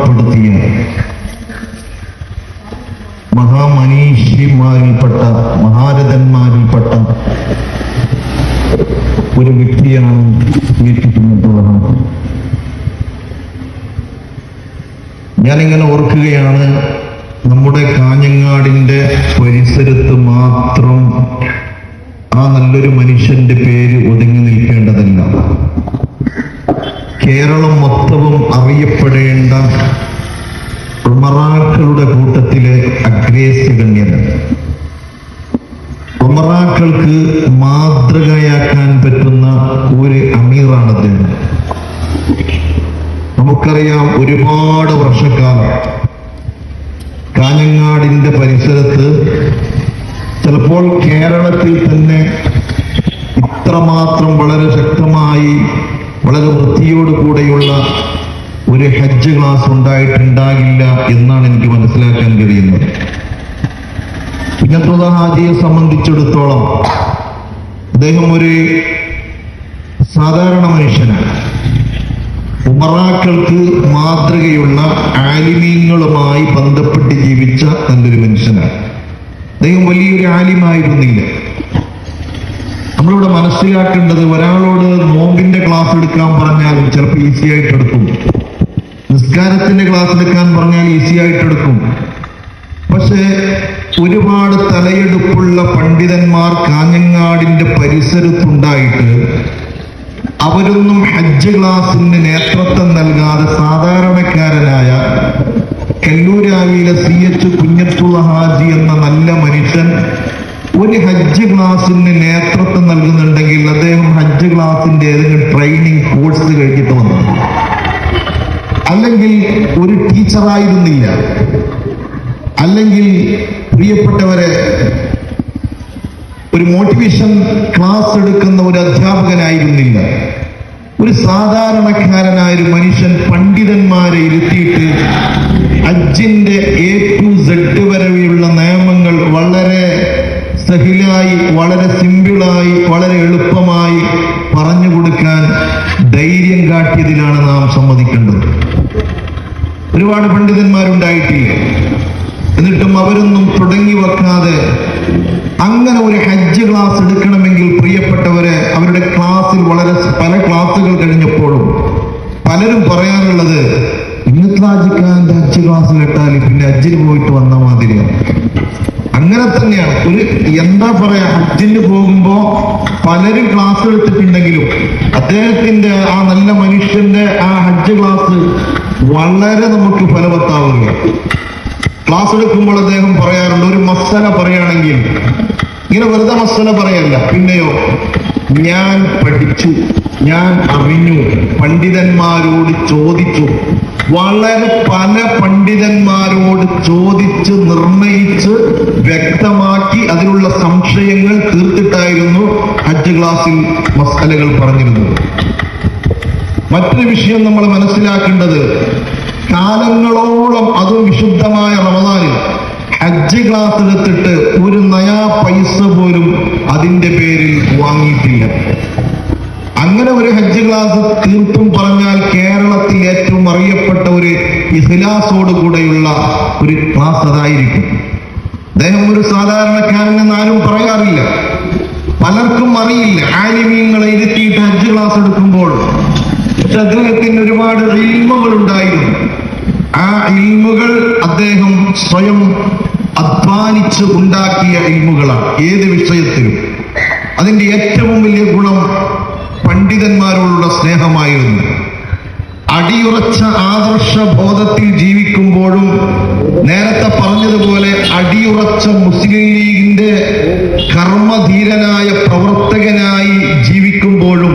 അടയാളപ്പെടുത്തിയ മഹാമനീഷിമാരിൽപ്പെട്ട മഹാരഥന്മാരിൽപ്പെട്ട ഒരു വ്യക്തിയാണ് വീട്ടിട്ടുള്ളത് ഞാനിങ്ങനെ ഓർക്കുകയാണ് നമ്മുടെ കാഞ്ഞങ്ങാടിന്റെ പരിസരത്ത് മാത്രം ആ നല്ലൊരു മനുഷ്യന്റെ പേര് ഒതുങ്ങി കേരളം മൊത്തവും അറിയപ്പെടേണ്ട ഉമറാക്കളുടെ കൂട്ടത്തിലെ അഗ്രേസ്യഗണ്യൻ ഉമറാക്കൾക്ക് മാതൃകയാക്കാൻ പറ്റുന്ന ഒരു അമീറാണ് അദ്ദേഹം. നമുക്കറിയാം ഒരുപാട് വർഷക്കാലം കാഞ്ഞങ്ങാടിന്റെ പരിസരത്ത് ചിലപ്പോൾ കേരളത്തിൽ തന്നെ ഇത്രമാത്രം വളരെ ശക്തമായി വളരെ വൃത്തിയോട് കൂടെയുള്ള ഒരു ഹജ്ജ് ക്ലാസ് ഉണ്ടായിട്ടുണ്ടാകില്ല എന്നാണ് എനിക്ക് മനസ്സിലാക്കാൻ കഴിയുന്നത്. പിന്നെ ഹാജിയെ സംബന്ധിച്ചിടത്തോളം അദ്ദേഹം ഒരു സാധാരണ മനുഷ്യനാണ്. ഉമറാക്കൾക്ക് മാതൃകയുള്ള ആലിമീങ്ങളുമായി ബന്ധപ്പെട്ട് ജീവിച്ച നല്ലൊരു മനുഷ്യനാണ്. അദ്ദേഹം വലിയൊരു ആലിമായിരുന്നില്ല. നമ്മളിവിടെ മനസ്സിലാക്കേണ്ടത് ഒരാളോട് നോമ്പിന്റെ ക്ലാസ് എടുക്കാൻ പറഞ്ഞാൽ ചിലപ്പോൾ ഈസി ആയിട്ട് എടുക്കും. നിസ്കാരത്തിന്റെ ക്ലാസ് എടുക്കാൻ പറഞ്ഞാൽ ഈസി ആയിട്ട് എടുക്കും. പക്ഷേ ഒരുപാട് തലയെടുപ്പുള്ള പണ്ഡിതന്മാർ കാഞ്ഞങ്ങാടിന്റെ പരിസരത്തുണ്ടായിട്ട് അവരൊന്നും ഹജ്ജ് ക്ലാസിന് നേതൃത്വം നൽകാതെ സാധാരണക്കാരനായ കല്ലൂരാവിയിലെ സി എച്ച് കുഞ്ഞത്തുള്ള ഹാജി എന്ന നല്ല മനുഷ്യൻ ഒരു ഹജ്ജ് ക്ലാസിന് നേതൃത്വം നൽകുന്നുണ്ടെങ്കിൽ അദ്ദേഹം ഹജ്ജ് ക്ലാസിന്റെ ഏതെങ്കിലും ട്രെയിനിങ് കോഴ്സ് കഴിഞ്ഞിട്ട് വന്നു അല്ലെങ്കിൽ ഒരു ടീച്ചറായിരുന്നില്ല അല്ലെങ്കിൽ പ്രിയപ്പെട്ടവരെ ഒരു മോട്ടിവേഷൻ ക്ലാസ് എടുക്കുന്ന ഒരു അധ്യാപകനായിരുന്നില്ല. ഒരു സാധാരണക്കാരനായ പണ്ഡിതന്മാരുണ്ടായിട്ടില്ല എന്നിട്ടും അവരൊന്നും തുടങ്ങി വെക്കാതെ അങ്ങനെ ഒരു ഹജ്ജ് ക്ലാസ് എടുക്കണമെങ്കിൽ പ്രിയപ്പെട്ടവരെ അവരുടെ ക്ലാസ്സിൽ വളരെ പല ക്ലാസ്സുകൾ കഴിഞ്ഞപ്പോഴും പലരും പറയാനുള്ളത് ഇന്നത്തെ ഹജ്ജ് ക്ലാസ് കേട്ടാൽ പിന്നെ ഹജ്ജിന് പോയിട്ട് വന്ന മാതിരിയാണ്. അങ്ങനെ തന്നെയാണ്. ഒരു എന്താ പറയാ ഹജ്ജിന് പോകുമ്പോ പലരും ക്ലാസ് എടുത്തിട്ടുണ്ടെങ്കിലും അദ്ദേഹത്തിന്റെ ആ നല്ല മനുഷ്യന്റെ ആ ഹജ്ജ് ക്ലാസ് വളരെ നമുക്ക് ഫലവത്താവുക ക്ലാസ് എടുക്കുമ്പോൾ അദ്ദേഹം പറയാറുണ്ട് ഒരു മസല പറയുകയാണെങ്കിൽ ഇങ്ങനെ വെറുതെ മസല പറയല്ല പിന്നെയോ ഞാൻ പഠിച്ചു ഞാൻ അറിഞ്ഞു പണ്ഡിതന്മാരോട് ചോദിച്ചു വളരെ പല പണ്ഡിതന്മാരോട് ചോദിച്ച് നിർണയിച്ച് വ്യക്തമാക്കി അതിനുള്ള സംശയങ്ങൾ തീർത്തിട്ടായിരുന്നു ഹജ്ജ് ക്ലാസ്സിൽ മസലകൾ പറഞ്ഞിരുന്നത്. മറ്റൊരു വിഷയം നമ്മൾ മനസ്സിലാക്കേണ്ടത് കാലങ്ങളോളം അതും വിശുദ്ധമായ റമദാനിൽ ഹജ്ജ് ക്ലാസ് എടുത്തിട്ട് ഒരു നയാ പൈസ പോലും അതിന്റെ പേരിൽ വാങ്ങിയിട്ടില്ല. അങ്ങനെ ഒരു ഹജ്ജ് ക്ലാസ് തീർത്തും പറഞ്ഞാൽ കേരളത്തിൽ ഏറ്റവും അറിയപ്പെട്ട ഒരു ഇഹ്ലാസോട് കൂടെയുള്ള ഒരു ക്ലാസ് അതായിരിക്കും. അദ്ദേഹം ഒരു സാധാരണക്കാരനെന്ന് ആരും പറയാറില്ല. പലർക്കും അറിയില്ല. ആലിമീങ്ങളെ ഇരുത്തിയിട്ട് ഹജ്ജ് ക്ലാസ് എടുക്കുമ്പോൾ പക്ഷെ ഒരുപാട് ഇൽമുകൾ ഉണ്ടായിരുന്നു ആ ഇൽമുകൾ അദ്ദേഹം സ്വയം അധ്വാനിച്ച് ഉണ്ടാക്കിയ ഇൽമുകളാണ് ഏത് വിഷയത്തിലും. അതിന്റെ ഏറ്റവും വലിയ ഗുണം പണ്ഡിതന്മാരോടുള്ള സ്നേഹമായിരുന്നു. അടിയുറച്ച ആദർശ ബോധത്തിൽ ജീവിക്കുമ്പോഴും നേരത്തെ പറഞ്ഞതുപോലെ അടിയുറച്ച മുസ്ലിം ലീഗിന്റെ കർമ്മധീരനായ പ്രവർത്തകനായി ജീവിക്കുമ്പോഴും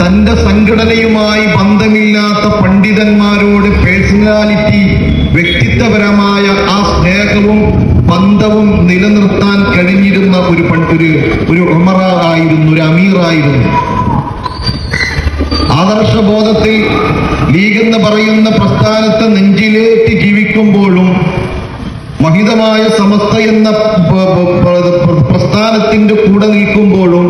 തന്റെ സംഘടനയുമായി ബന്ധമില്ലാത്ത പണ്ഡിതന്മാരോട് പേഴ്സണാലിറ്റി വ്യക്തിത്വപരമായ ആ സ്നേഹവും ബന്ധവും നിലനിർത്താൻ കഴിഞ്ഞിരുന്ന ഒരു പണ്ടൊരു ഒരു ഉമറ ആയിരുന്നു ഒരു അമീറായിരുന്നു ആദർശബോധത്തിൽ ലീഗ് എന്ന് പറയുന്ന പ്രസ്ഥാനത്തെ നെഞ്ചിലേറ്റി ജീവിക്കുമ്പോഴും മഹിതമായ സമസ്ത എന്ന പ്രസ്ഥാനത്തിന്റെ കൂടെ നിൽക്കുമ്പോഴും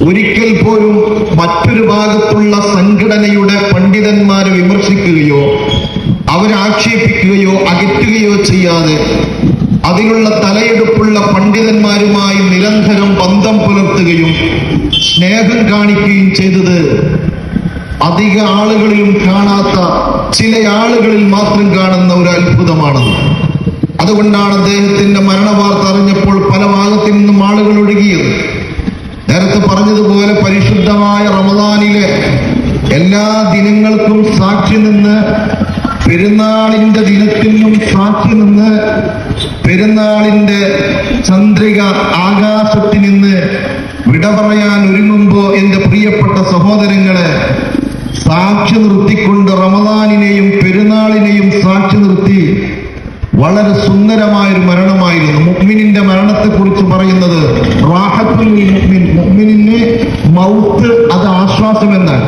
ഒരിക്കൽ പോലും മറ്റൊരു ഭാഗത്തുള്ള സംഘടനയുടെ പണ്ഡിതന്മാരെ വിമർശിക്കുകയോ അവരാക്ഷേപിക്കുകയോ അകറ്റുകയോ ചെയ്യാതെ അതിനുള്ള തലയെടുപ്പുള്ള പണ്ഡിതന്മാരുമായി നിരന്തരം ബന്ധം പുലർത്തുകയും സ്നേഹം കാണിക്കുകയും ചെയ്തത് അധിക ആളുകളിലും കാണാത്ത ചില ആളുകളിൽ മാത്രം കാണുന്ന ഒരു അത്ഭുതമാണെന്ന്. അതുകൊണ്ടാണ് അദ്ദേഹത്തിന്റെ മരണവാർത്ത അറിഞ്ഞപ്പോൾ പല ഭാഗത്തു നിന്നും ആളുകൾ ഒഴുകിയത് നേരത്തെ പറഞ്ഞതുപോലെ പരിശുദ്ധമായ റമദാനിലെ എല്ലാ ദിനങ്ങൾക്കും സാക്ഷി നിന്ന് പെരുന്നാളിന്റെ ദിനത്തിനും സാക്ഷി നിന്ന് പെരുന്നാളിന്റെ ചന്ദ്രിക ആകാശത്തിൽ നിന്ന് വിട പറയാൻ ഒരുങ്ങുമ്പോ എന്റെ പ്രിയപ്പെട്ട സഹോദരങ്ങളെ സാക്ഷി നിർത്തിക്കൊണ്ട് റമദാനിനെയും പെരുന്നാളിനെയും സാക്ഷി നിർത്തി വളരെ സുന്ദരമായൊരു മരണമായിരുന്നു. മുഅ്മിനിന്റെ മരണത്തെക്കുറിച്ച് പറയുന്നത് റാഹത്തുൽ ലിൽ മുഅ്മിൻ മൗത്ത് അത് ആശ്വാസമെന്നാണ്.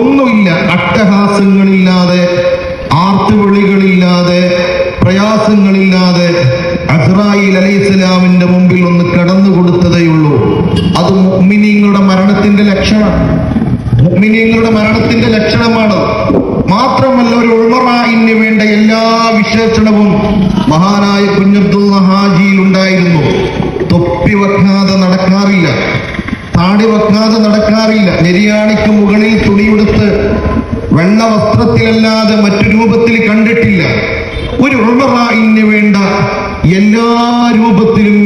ഒന്നുമില്ല അട്ടഹാസങ്ങളില്ലാതെ ആർത്തുവിളികളില്ലാതെ മരണത്തിന്റെ ലക്ഷണം. മുഅ്മിനീങ്ങളുടെ മരണത്തിന്റെ ലക്ഷണമാണ്. മാത്രമല്ല ഒരു ഉൾമറായിന് വേണ്ട എല്ലാ വിശേഷണവും മഹാനായ കുഞ്ഞബ്ദുള്ള ഹാജിയിൽ ഉണ്ടായിരുന്നു. തൊപ്പി വെക്കാതെ നടക്കാറില്ല. താടി വെക്കാതെ നടക്കാറില്ല. നെരിയാണിക്ക് മുകളിൽ തുണിയെടുത്ത് വെള്ള വസ്ത്രത്തിലല്ലാതെ മറ്റു രൂപത്തിൽ കണ്ടിട്ടില്ല. ഒരു ഉൾമറായിന് വേണ്ട എല്ലാ രൂപത്തിലും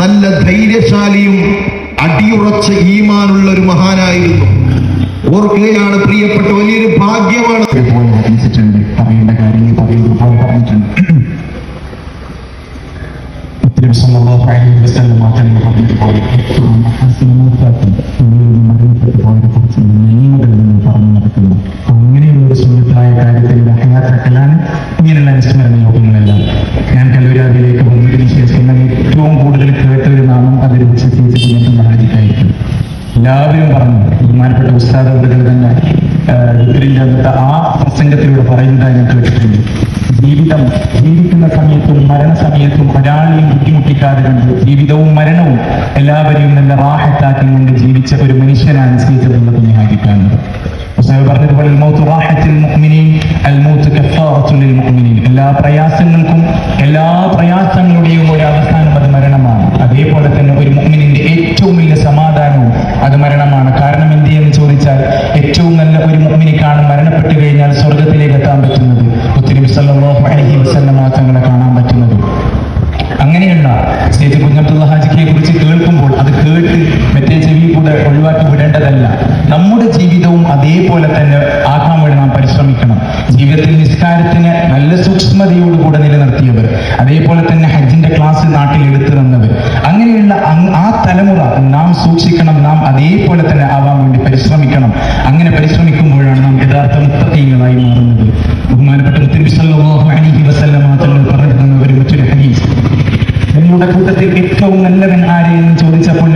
നല്ല ധൈര്യശാലിയും അടിയുറച്ച ഈമാനുള്ള ഒരു മഹാനായിരുന്നു. ഓർക്കുകയാണ് പ്രിയപ്പെട്ട വലിയൊരു ഭാഗ്യമാണ്. കാര്യങ്ങൾ ഒരു കാര്യത്തിൽ ഇങ്ങനെയുള്ള അനുസ്മരണ യോഗങ്ങളെല്ലാം ഞാൻ കല്ലൂരാവിലേക്ക് വന്നതിന് ശേഷം ഏറ്റവും കൂടുതൽ കേട്ടൊരു നാമം അതിൽ വിശദീകരിക്കുന്ന മഹാജിക്കായിരിക്കും എല്ലാവരും പറഞ്ഞു ബഹുമാനപ്പെട്ട ഉസ്താദവൃകൾ തന്നെ ഉത്തരേന്ത്യ ആ പ്രസംഗത്തിലൂടെ പറയുന്നതായി ഞാൻ കേട്ടിട്ടുണ്ട്. ജീവിതം ജീവിക്കുന്ന സമയത്തും മരണസമയത്തും ഒരാളെയും ബുദ്ധിമുട്ടിക്കാതെ കണ്ട് ജീവിതവും മരണവും എല്ലാവരെയും നല്ല റാഹത്താക്കി കൊണ്ട് ജീവിച്ച ഒരു മനുഷ്യനാണ് ശ്രീചതുള്ളത് ഞാൻ പറഞ്ഞതുപോലെ. എല്ലാ പ്രയാസങ്ങൾക്കും എല്ലാ പ്രയാസങ്ങളുടെയും ഒരു അവസാനം അത് മരണമാണ്. അതേപോലെ തന്നെ ഒരു മുഅ്മിനിന്റെ ഏറ്റവും വലിയ സമാധാനവും അത് മരണമാണ്. കാരണം ജീവിതത്തിൽ നിസ്കാരത്തിന് നല്ല സൂക്ഷ്മതയോടുകൂടെ നിലനിർത്തിയവർ അതേപോലെ തന്നെ ഹജ്ജിന്റെ ക്ലാസ് നാട്ടിൽ എടുത്തു തന്നവർ അങ്ങനെയുള്ള ആ തലമുറ നാം സൂക്ഷിക്കണം നാം അതേപോലെ തന്നെ ആവാൻ വേണ്ടി പരിശ്രമിക്കണം. അങ്ങനെ പരിശ്രമിക്കുമ്പോഴാണ് നാം യഥാർത്ഥ മുത്തീങ്ങളായി മാറുന്നത്. ബഹുമാനപ്പെട്ട മുത്തനബി സല്ലല്ലാഹു അലൈഹി തങ്ങൾ പറഞ്ഞു തന്ന കൂട്ടത്തിൽ ഏറ്റവും നല്ലവൻ ആരെയെന്ന് ചോദിച്ചപ്പോൾ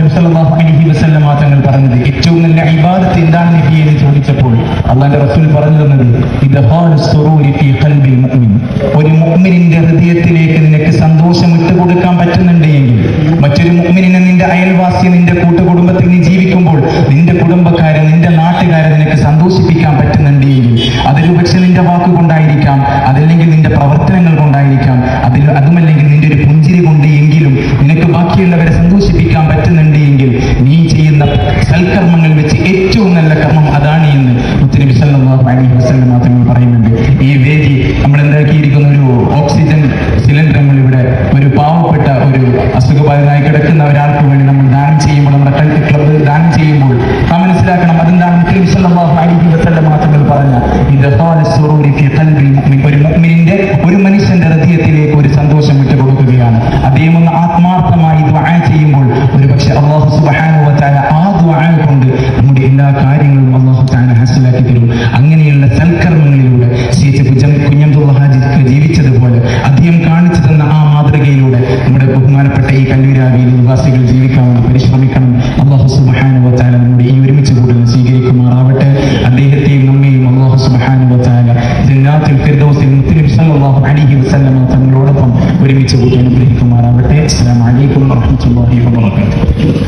അലൈഹി വസല്ലമ തങ്ങൾ പറഞ്ഞത് ഏറ്റവും നല്ല ഇബാദത്ത് എന്താണ് നബി എന്ന് ചോദിച്ചപ്പോൾ അള്ളാന്റെ റസൂൽ പറഞ്ഞു തന്നത് ഒരു മുഗ്മിനിന്റെ ഹൃദയത്തിലേക്ക് നിനക്ക് സന്തോഷം ഇട്ടുകൊടുക്കാൻ പറ്റുന്നുണ്ട് എങ്കിൽ മറ്റൊരു മുഗ്മിനെ നിന്റെ അയൽവാസി നിന്റെ കൂട്ടുകുടുംബത്തിൽ നീ ജീവിക്കുമ്പോൾ നിന്റെ കുടുംബക്കാരെ നിന്റെ നാട്ടുകാരെ നിനക്ക് സന്തോഷിപ്പിക്കാൻ പറ്റുന്നുണ്ട് എങ്കിൽ അതൊരു പക്ഷെ നിന്റെ വാക്കുകൊണ്ടായിരിക്കാം അതല്ലെങ്കിൽ നിന്റെ പ്രവർത്തനങ്ങൾ കൊണ്ടായിരിക്കാം അതിൽ അതുമല്ലെങ്കിൽ നിന്റെ ഒരു ബാക്കിയുള്ളവരെ സന്തോഷിപ്പിക്കാൻ പറ്റുന്നുണ്ട് എങ്കിൽ നീ ചെയ്യുന്ന സൽക്കർമ്മങ്ങൾ വെച്ച് ഏറ്റവും നല്ല കർമ്മം അതാണ് എന്ന് മുത്തനബി സല്ലല്ലാഹു അലൈഹി മാത്രങ്ങൾ പറയുന്നുണ്ട്. ഈ വേദി നമ്മൾ എന്താക്കിയിരിക്കുന്ന? ഒരു ഓക്സിജൻ സിലിണ്ടർ നമ്മൾ ഇവിടെ ഒരു പാവപ്പെട്ട ഒരു അസുഖബാധിതനായി കിടക്കുന്ന ഒരാൾക്ക് വേണ്ടി നമ്മൾ ദാനം ചെയ്യുമ്പോൾ നമ്മുടെ ക്ലബ് ദാനം ചെയ്യുമ്പോൾ നാം മനസ്സിലാക്കണം അതെന്താണ് മുത്തനബി സല്ലല്ലാഹു അലൈഹി വസല്ലം മാത്രങ്ങൾ പറഞ്ഞ. ഇദ്ഹാലു ബഹുമാനപ്പെട്ട ഈ കല്ലൂരാവിയിൽ നിവാസികൾ ജീവിക്കാൻ വേണ്ടി പരിശ്രമിക്കണം. അള്ളാഹു സുബാനുവത്താല നമ്മുടെ ഈ ഒരുമിച്ച് കൂടുതൽ സ്വീകരിക്കുമാറാവട്ടെ. അദ്ദേഹത്തെയും നമ്മയും അള്ളാഹു സുബാനുവത്താല ജന്നാത്തുൽ ഫിർദൗസിൽ മുത്തനബി സല്ലല്ലാഹു അലൈഹി വസല്ലമ തങ്ങളോടൊപ്പം ഒരുമിച്ച് കൂട്ടി അനുഗ്രഹിക്കുമാറാവട്ടെ. അസ്സലാമു അലൈക്കും വറഹ്മത്തുള്ളാഹി വബറകാതുഹു.